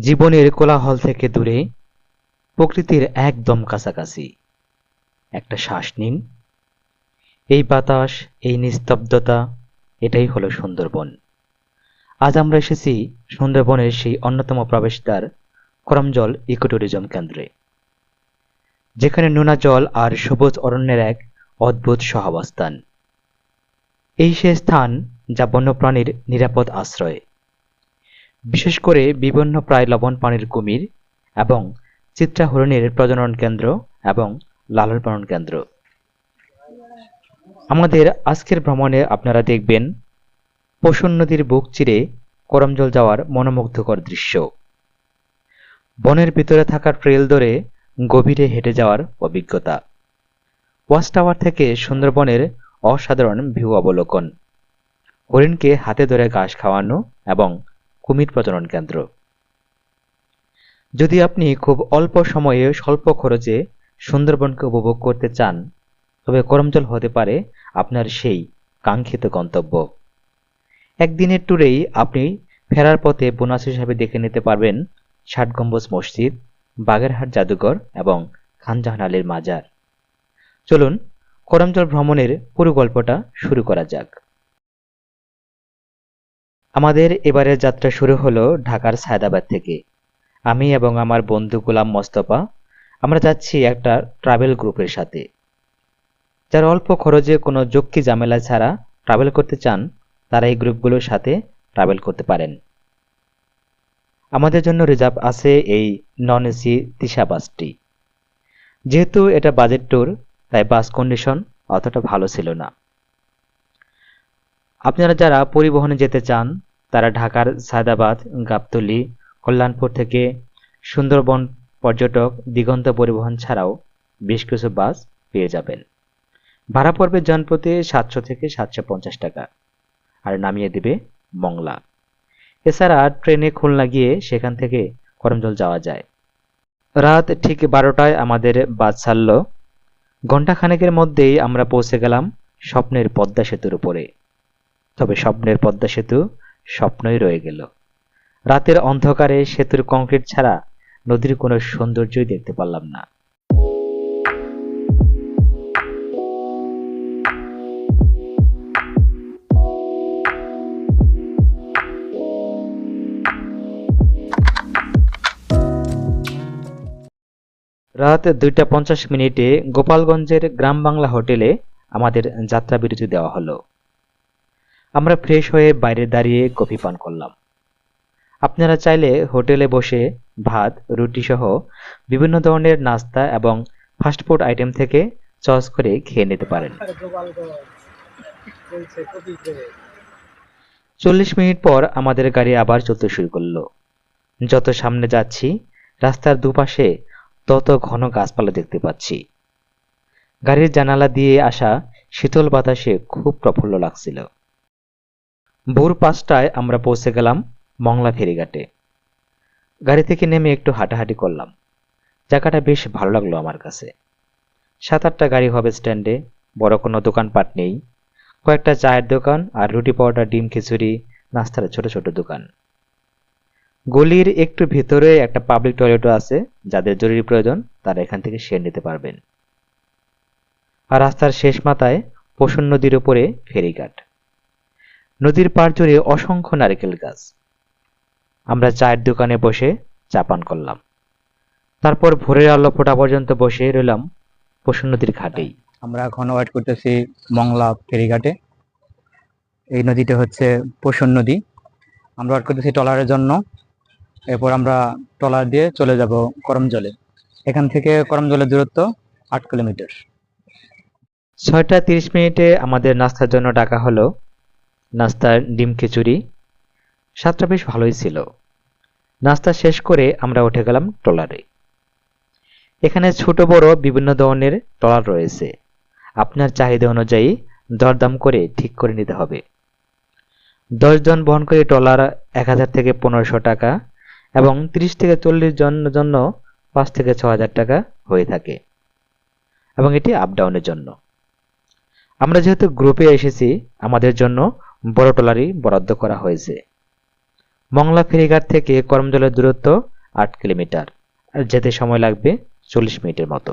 জীবনের কোলাহল থেকে দূরে, প্রকৃতির একদম কাছাকাছি। একটা শ্বাস নিন। এই বাতাস, এই নিস্তব্ধতা, এটাই হলো সুন্দরবন। আজ আমরা এসেছি সুন্দরবনের সেই অন্যতম প্রবেশদ্বার, করমজল ইকোট্যুরিজম কেন্দ্রে। যেখানে নোনা জল আর সবুজ অরণ্যের এক অদ্ভুত সহাবস্থান। এই সে স্থান যা বন্যপ্রাণীর নিরাপদ আশ্রয়। বিশেষ করে বিভিন্ন প্রায় লবণ পানির কুমির এবং চিত্রা হরিণের প্রজনন কেন্দ্র এবং লালন পালন কেন্দ্র। আমাদের আজকের ভ্রমণে আপনারা দেখবেন পশুন নদীর বুক চিরে করমজল যাওয়ার মনোমুগ্ধকর দৃশ্য। বনের ভিতরে থাকা ট্রেল ধরে গভীরে হেঁটে যাওয়ার অভিজ্ঞতা। ওয়াচ টাওয়ার থেকে সুন্দরবনের অসাধারণ ভিউ অবলোকন। হরিণকে হাতে ধরে ঘাস খাওয়ানো এবং কুমির প্রজনন কেন্দ্র। যদি আপনি খুব অল্প সময়ে স্বল্প খরচে সুন্দরবনকে উপভোগ করতে চান, তবে করমজল হতে পারে আপনার সেই কাঙ্ক্ষিত গন্তব্য। একদিনের ট্যুরেই আপনি ফেরার পথে বোনাস হিসাবে দেখে নিতে পারবেন ষাট গম্বুজ মসজিদ, বাগেরহাট জাদুঘর এবং খানজাহান আলীর মাজার। চলুন করমজল ভ্রমণের পুরো গল্পটা শুরু করা যাক। আমাদের এবারের যাত্রা শুরু হলো ঢাকার সায়দাবাদ থেকে। আমি এবং আমার বন্ধু গোলাম মোস্তফা, আমরা যাচ্ছি একটা ট্রাভেল গ্রুপের সাথে। যারা অল্প খরচে কোনো যক্ষি ঝামেলা ছাড়া ট্রাভেল করতে চান, তারা এই গ্রুপগুলোর সাথে ট্রাভেল করতে পারেন। আমাদের জন্য রিজার্ভ আছে এই নন এসি তিশা বাসটি। যেহেতু এটা বাজেট ট্যুর তাই বাস কন্ডিশন অতটা ভালো ছিল না। আপনারা যারা পরিবহনে যেতে চান, তারা ঢাকার সায়দাবাদ, গাবতলি, কল্যাণপুর থেকে সুন্দরবন পর্যটক, দিগন্ত পরিবহন ছাড়াও বেশ কিছু বাস পেয়ে যাবেন। ভাড়া পড়বে জনপ্রতি সাতশো থেকে সাতশো পঞ্চাশ টাকা। আর নামিয়ে দেবে মংলা। এছাড়া ট্রেনে খুলনা গিয়ে সেখান থেকে করমজল যাওয়া যায়। রাত ঠিক বারোটায় আমাদের বাস ছাড়ল। ঘণ্টাখানেকের মধ্যেই আমরা পৌঁছে গেলাম স্বপ্নের পদ্মা সেতুর উপরে। তবে স্বপ্নের পদ্মা সেতু স্বপ্নই রয়ে গেল। রাতের অন্ধকারে সেতুর কংক্রিট ছাড়া নদীর কোনো সৌন্দর্যই দেখতে পারলাম না। রাত দুইটা পঞ্চাশ মিনিটে গোপালগঞ্জের গ্রাম বাংলা হোটেলে আমাদের যাত্রা বিরতি দেওয়া হলো। আমরা ফ্রেশ হয়ে বাইরে দাঁড়িয়ে কফি পান করলাম। আপনারা চাইলে হোটেলে বসে ভাত রুটি সহ বিভিন্ন ধরনের নাস্তা এবং ফাস্টফুড আইটেম থেকে চয়েস করে খেয়ে নিতে পারেন। চল্লিশ মিনিট পর আমাদের গাড়ি আবার চলতে শুরু করল। যত সামনে যাচ্ছি, রাস্তার দুপাশে তত ঘন গাছপালা দেখতে পাচ্ছি। গাড়ির জানালা দিয়ে আসা শীতল বাতাসে খুব প্রফুল্ল লাগছিল। ভোর পাঁচটায় আমরা পৌঁছে গেলাম মংলা ফেরিঘাটে। গাড়ি থেকে নেমে একটু হাঁটাহাঁটি করলাম। জায়গাটা বেশ ভালো লাগল আমার কাছে। সাত আটটা গাড়ি হবে স্ট্যান্ডে, বড় কোনো দোকানপাট নেই। কয়েকটা চায়ের দোকান আর রুটি পাউডার, ডিম খিচুড়ি, নাস্তার ছোট ছোট দোকান। গলির একটু ভিতরে একটা পাবলিক টয়লেটও আছে, যাদের জরুরি প্রয়োজন তারা এখান থেকে সেরে নিতে পারবেন। আর রাস্তার শেষ মাথায় পশুন নদীর উপরে ফেরিঘাট। নদীর পার জুড়ে অসংখ্য নারকেল গাছ। আমরা চায়ের দোকানে বসে চা পান করলাম। তারপর ভোরের আলো ফোটা পর্যন্ত বসে রইলাম পশুন নদীর ঘাটেই। আমরা এখন ওয়েট করতেছি মংলা ফেরিঘাটে। এই নদীটা হচ্ছে পশুর নদী। আমরা ওয়েট করতেছি ট্রলারের জন্য। এরপর আমরা ট্রলার দিয়ে চলে যাব করমজলে এখান থেকে করমজলের দূরত্ব আট কিলোমিটার। ছয়টা তিরিশ মিনিটে আমাদের নাস্তার জন্য ডাকা হলো নাস্তার ডিম, খিচুড়ি। স্বাদটা বেশ ভালোই ছিল। নাস্তা শেষ করে আমরা উঠে গেলাম ট্রলারে। এখানে ছোট, বড় বিভিন্ন ধরনের ট্রলার রয়েছে। আপনার চাহিদা অনুযায়ী দরদাম করে ঠিক করে নিতে হবে। দশ জন বহনকারী ট্রলার এক হাজার থেকে পনেরোশো টাকা এবং ত্রিশ থেকে চল্লিশ জনের জন্য পাঁচ থেকে ছ হাজার টাকা হয়ে থাকে এবং এটি আপ ডাউনের জন্য। আমরা যেহেতু গ্রুপে এসেছি, আমাদের জন্য বড় ট্রলারই বরাদ্দ করা হয়েছে। মংলা ফেরিঘাট থেকে করমজলের দূরত্ব আট কিলোমিটার, আর যেতে সময় লাগবে চল্লিশ মিনিটের মতো।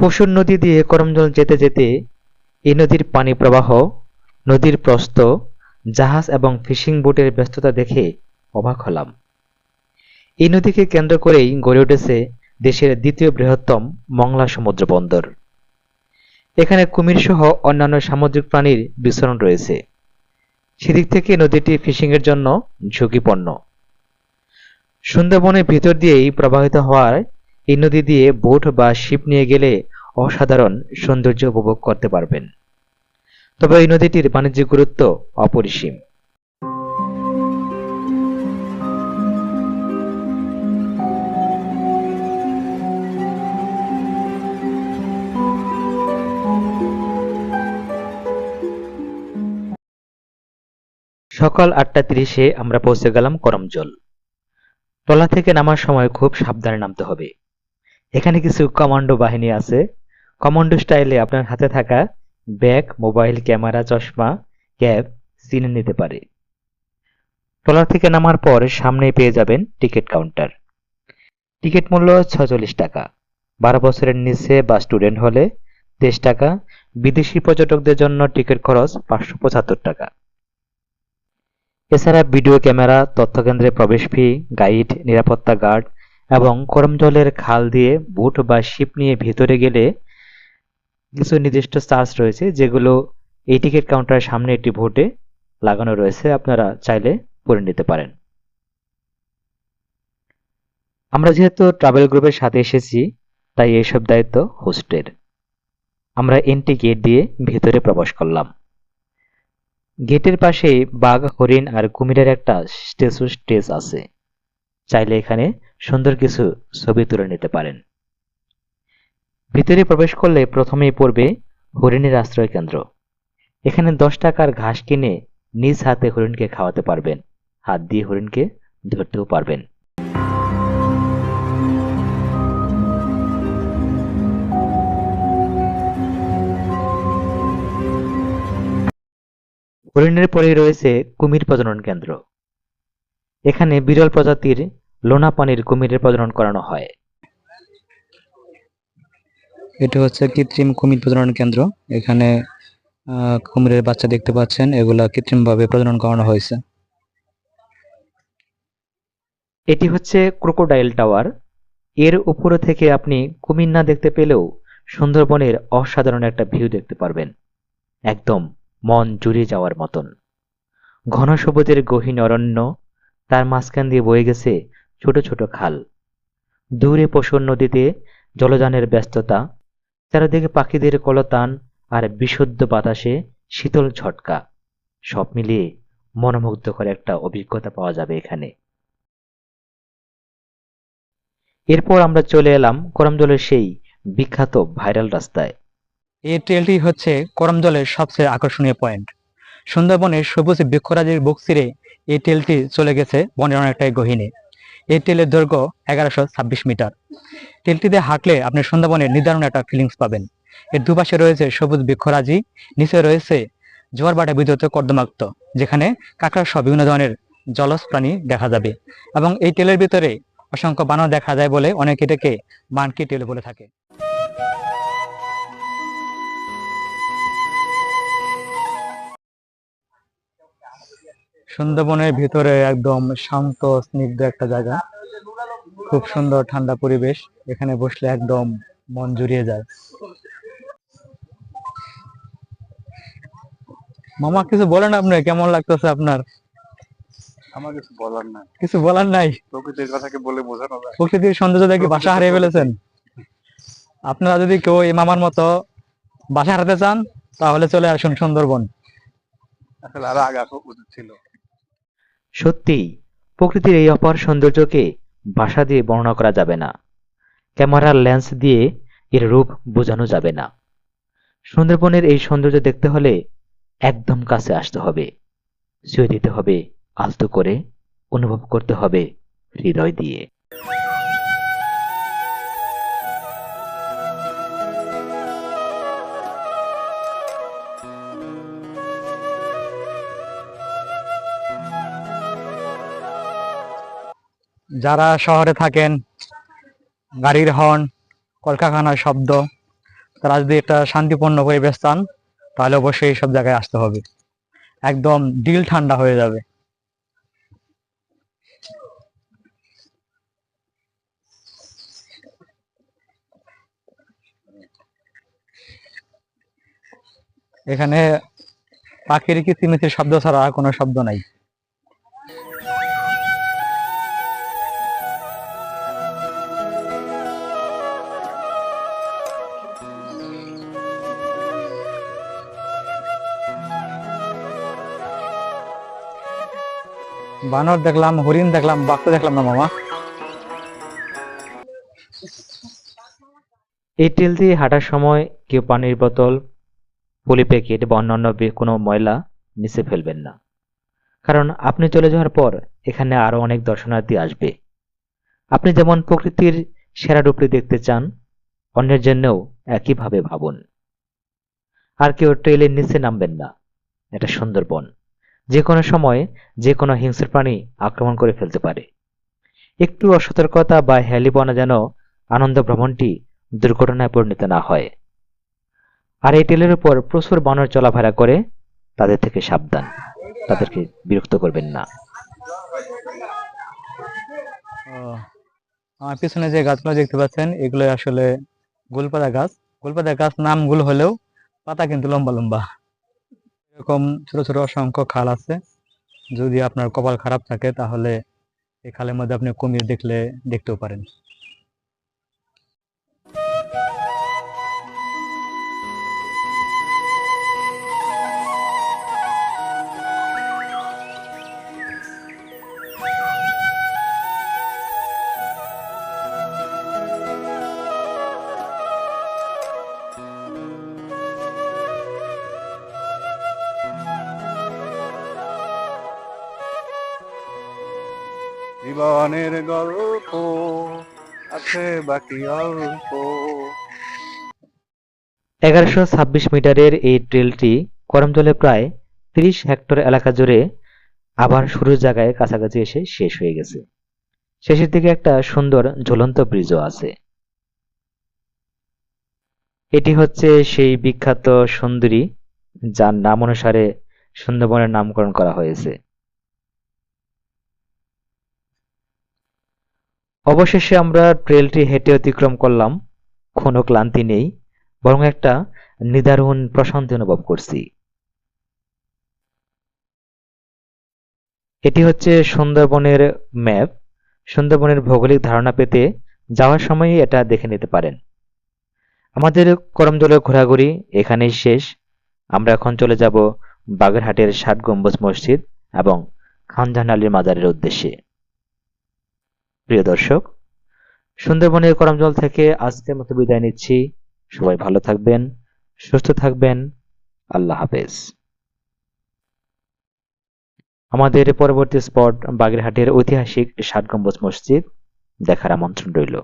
পশুর নদী দিয়ে করমজল যেতে যেতে এই নদীর পানি প্রবাহ, নদীর প্রস্থ, জাহাজ এবং ফিশিং বোটের ব্যস্ততা দেখে অবাক হলাম। এই নদীকে কেন্দ্র করেই গড়ে উঠেছে দেশের দ্বিতীয় বৃহত্তম মংলা সমুদ্র বন্দর। এখানে কুমির সহ অন্যান্য সামুদ্রিক প্রাণীর বিচরণ রয়েছে। সেদিক থেকে নদীটি ফিশিংয়ের জন্য ঝুঁকিপূর্ণ। সুন্দরবনের ভিতর দিয়েই প্রবাহিত হওয়ার এই নদী দিয়ে বোট বা শিপ নিয়ে গেলে অসাধারণ সৌন্দর্য উপভোগ করতে পারবেন। তবে এই নদীটির বাণিজ্যিক গুরুত্ব অপরিসীম। সকাল আটটা তিরিশে আমরা পৌঁছে গেলাম করমজল। টলা থেকে নামার সময় খুব সাবধানে নামতে হবে। এখানে কিছু কমান্ডো বাহিনী আছে। কমান্ডো স্টাইলে আপনার হাতে থাকা ব্যাগ, মোবাইল, ক্যামেরা, চশমা ক্যাব চিনে নিতে পারে। ট্রলার থেকে নামার পর সামনেই পেয়ে যাবেন টিকিট কাউন্টার। টিকিট মূল্য ছচল্লিশ টাকা। বারো বছরের নিচে বা স্টুডেন্ট হলে তেইশ টাকা। বিদেশি পর্যটকদের জন্য টিকিট খরচ পাঁচশো পঁচাত্তর টাকা। এছাড়া ভিডিও ক্যামেরা, তথ্যকেন্দ্রে প্রবেশ ফি, গাইড, নিরাপত্তা গার্ড এবং করমজলের খাল দিয়ে বুট বা শিপ নিয়ে ভেতরে গেলে কিছু নির্দিষ্ট চার্জ রয়েছে, যেগুলো এই টিকিট কাউন্টারের সামনে একটি ভোটে লাগানো রয়েছে। আপনারা চাইলে করে নিতে পারেন। আমরা যেহেতু ট্রাভেল গ্রুপের সাথে এসেছি, তাই এইসব দায়িত্ব হোস্টের। আমরা এন্ট্রি গেট দিয়ে ভেতরে প্রবেশ করলাম। গেটের পাশে বাঘ, হরিণ আর কুমিরের একটা স্টেচু স্টেজ আছে। চাইলে এখানে সুন্দর কিছু ছবি তুলে নিতে পারেন। ভিতরে প্রবেশ করলে প্রথমেই পড়বে হরিণের আশ্রয় কেন্দ্র। এখানে দশ টাকার ঘাস কিনে নিজ হাতে হরিণকে খাওয়াতে পারবেন। হাত দিয়ে হরিণকে ধরতেও পারবেন। হরিণের পরেই রয়েছে কুমির প্রজনন কেন্দ্র। এখানে বিরল প্রজাতির লোনা পানির কুমিরের প্রজনন করানো হয়। এটা হচ্ছে কৃত্রিম কুমির প্রজনন কেন্দ্র। এখানে কুমিরের বাচ্চা দেখতে পাচ্ছেন এগুলা কৃত্রিমভাবে প্রজনন করানো হয়েছে। এটি হচ্ছে ক্রোকোডাইল টাওয়ার। এর উপরে থেকে আপনি কুমির না দেখতে পেলেও সুন্দরবনের অসাধারণ একটা ভিউ দেখতে পারবেন। একদম মন জুড়ে যাওয়ার মতন। ঘন সবুজের গহীন অরণ্য, তার মাঝখান দিয়ে বয়ে গেছে ছোট ছোট খাল। দূরে পশুর নদীতে জলযানের ব্যস্ততা, চারিদিকে পাখিদের কলতান আর বিশুদ্ধ বাতাসে শীতল ঝটকা। সব মিলিয়ে মনোমুগ্ধকর একটা অভিজ্ঞতা পাওয়া যাবে এখানে। এরপর আমরা চলে এলাম করমজলের সেই বিখ্যাত ভাইরাল রাস্তায়। এই ট্রেলটি হচ্ছে করমজলের সবচেয়ে আকর্ষণীয় পয়েন্ট সুন্দরবনের সবুজ বৃক্ষরাজির বুক চিরে এই ট্রেলটি চলে গেছে বনের অনেকটাই গহীনে। এই ট্রেলের দৈর্ঘ্য এগারোশো ছাব্বিশ মিটার। ট্রেলটিতে হাঁটলে আপনি সুন্দরবনের নির্ধারণ একটা ফিলিংস পাবেন। এর দুপাশে রয়েছে সবুজ বৃক্ষরাজি, নিচে রয়েছে জোয়ার বাটা বিদ্যুৎ কর্দমাক্ত, যেখানে কাঁকড়া সহ বিভিন্ন ধরনের জলজ প্রাণী দেখা যাবে। এবং এই টেলের ভিতরে অসংখ্য বানর দেখা যায় বলে অনেকে এটাকে মানকি টেল বলে থাকে। সুন্দরবনের ভিতরে একদম শান্ত স্নিগ্ধ একটা জায়গা। খুব সুন্দর ঠান্ডা পরিবেশ। এখানে বসলে একদম মন জুড়িয়ে যায়। মামা কিছু বলেন আপনি? কেমন লাগতেছে আপনার? আমার কিছু বলার নাই। কিছু বলার নাই? প্রকৃতির কথাকে বলে বোঝানো যায়। প্রকৃতির সৌন্দর্য দেখে বাসা হারিয়ে ফেলেছেন। আপনারা যদি কেউ এই মামার মতো বাসা হারাতে চান তাহলে চলে আসুন সুন্দরবন। আসলে আরও আগে আসা উচিত ছিল। সত্যিই, প্রকৃতির এই অপার সৌন্দর্যকে ভাষা দিয়ে বর্ণনা করা যাবে না। ক্যামেরার লেন্স দিয়ে এর রূপ বোঝানো যাবে না। সুন্দরবনের এই সৌন্দর্য দেখতে হলে একদম কাছে আসতে হবে। শুয়ে দিতে হবে, আলতো করে অনুভব করতে হবে হৃদয় দিয়ে। যারা শহরে থাকেন, গাড়ির হর্ন কলকারখানার শব্দ, তারা যদি একটা শান্তিপূর্ণ পরিবেশ চান, তাহলে অবশ্যই এইসব জায়গায় আসতে হবে। একদম দিল ঠান্ডা হয়ে যাবে। এখানে পাখির কিচিমিচির শব্দ ছাড়া কোনো শব্দ নাই। বানর দেখলাম, হরিণ দেখলাম, বাঘ তো দেখলাম না মামা। এই টেল দিয়ে হাঁটার সময় কেউ পানির বোতল, পলি প্যাকেট বা অন্যান্য কোনো ময়লা নিচে ফেলবেন না। কারণ আপনি চলে যাওয়ার পর এখানে আরও অনেক দর্শনার্থী আসবে। আপনি যেমন প্রকৃতির সেরা রূপটি দেখতে চান, অন্যের জন্যও একইভাবে ভাবুন। আর কেউ ট্রেলের নিচে নামবেন না। এটা সুন্দরবন। যে কোনো সময় যে কোনো হিংস্র প্রাণী আক্রমণ করে ফেলতে পারে। একটু অসতর্কতা বা হেলিপনা যেন আনন্দ ভ্রমণটি দুর্ঘটনায় পরিণত না হয়। আর এই টেলের উপর প্রচুর বানর চলাফেরা করে তাদের থেকে সাবধান, তাদেরকে বিরক্ত করবেন না। আমার পিছনে যে গাছগুলো দেখতে পাচ্ছেন এগুলো আসলে গোলপাতা গাছ। গোলপাতা গাছ নাম গুল হলেও পাতা কিন্তু লম্বা লম্বা। এরকম ছোট ছোট অসংখ্য খাল আছে। যদি আপনার কপাল খারাপ থাকে, তাহলে এই খালের মধ্যে আপনি কুমির দেখলে দেখতেও পারেন। জীবনের গল্প আছে বাকি অল্প। এগারোশো ছাব্বিশ মিটারের এই ট্রেলটি করমজলে প্রায় তিরিশ হেক্টর এলাকা জুড়ে আবার শুরুর জায়গায় কাছাকাছি এসে শেষ হয়ে গেছে। শেষের দিকে একটা সুন্দর ঝুলন্ত ব্রিজও আছে। এটি হচ্ছে সেই বিখ্যাত সুন্দরী যার নাম অনুসারে সুন্দরবনের নামকরণ করা হয়েছে। অবশেষে আমরা ট্রেলটি হেঁটে অতিক্রম করলাম, কোনো ক্লান্তি নেই, বরং একটা নিদারুণ প্রশান্তি অনুভব করছি। এটি হচ্ছে সুন্দরবনের ম্যাপ, সুন্দরবনের ভৌগোলিক ধারণা পেতে যাওয়ার সময়ই এটা দেখে নিতে পারেন। আমাদের করমজলের ঘোরাঘুরি এখানেই শেষ। আমরা এখন চলে যাব বাগেরহাটের ষাট গম্বুজ মসজিদ এবং খানজাহান আলীর মাজারের উদ্দেশ্যে। প্রিয় দর্শক, সুন্দরবনের করমজল থেকে আজকের মতো বিদায় নিচ্ছি। সবাই ভালো থাকবেন, সুস্থ থাকবেন। আল্লাহ হাফেজ। আমাদের পরবর্তী স্পট বাগেরহাটের ঐতিহাসিক ষাট গম্বুজ মসজিদ দেখার আমন্ত্রণ রইল।